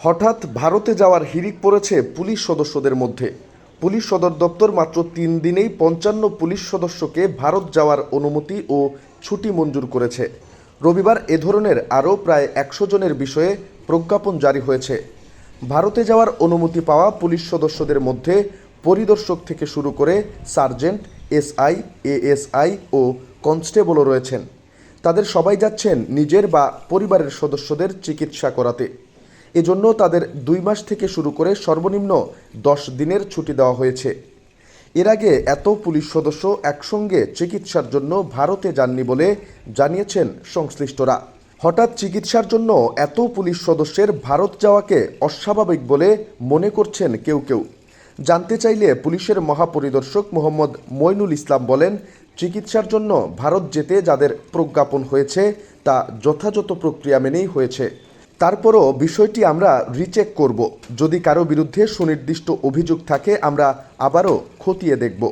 হঠাৎ ভারতে যাওয়ার হিড়িক পড়েছে পুলিশ সদস্যদের মধ্যে। পুলিশ সদর দপ্তর মাত্র তিন দিনেই পঞ্চান্ন পুলিশ সদস্যকে ভারত যাওয়ার অনুমতি ও ছুটি মঞ্জুর করেছে। রবিবার এ ধরনের আরও প্রায় একশো জনের বিষয়ে প্রজ্ঞাপন জারি হয়েছে। ভারতে যাওয়ার অনুমতি পাওয়া পুলিশ সদস্যদের মধ্যে পরিদর্শক থেকে শুরু করে সার্জেন্ট, এসআই, এএসআই ও কনস্টেবলও রয়েছেন। তাদের সবাই যাচ্ছেন নিজের বা পরিবারের সদস্যদের চিকিৎসা করাতে। এজন্য তাদের দুই মাস থেকে শুরু করে সর্বনিম্ন দশ দিনের ছুটি দেওয়া হয়েছে। এর আগে এত পুলিশ সদস্য একসঙ্গে চিকিৎসার জন্য ভারতে যাননি বলে জানিয়েছেন সংশ্লিষ্টরা। হঠাৎ চিকিৎসার জন্য এত পুলিশ সদস্যের ভারত যাওয়াকে অস্বাভাবিক বলে মনে করছেন কেউ কেউ। জানতে চাইলে পুলিশের মহাপরিদর্শক মোহাম্মদ মইনুল ইসলাম বলেন, চিকিৎসার জন্য ভারত যেতে যাদের প্রজ্ঞাপন হয়েছে তা যথাযথ প্রক্রিয়া মেনেই হয়েছে। তারপরও বিষয়টি আমরা রিচেক করব। যদি কারও বিরুদ্ধে সুনির্দিষ্ট অভিযোগ থাকে, আমরা আবারও খতিয়ে দেখব।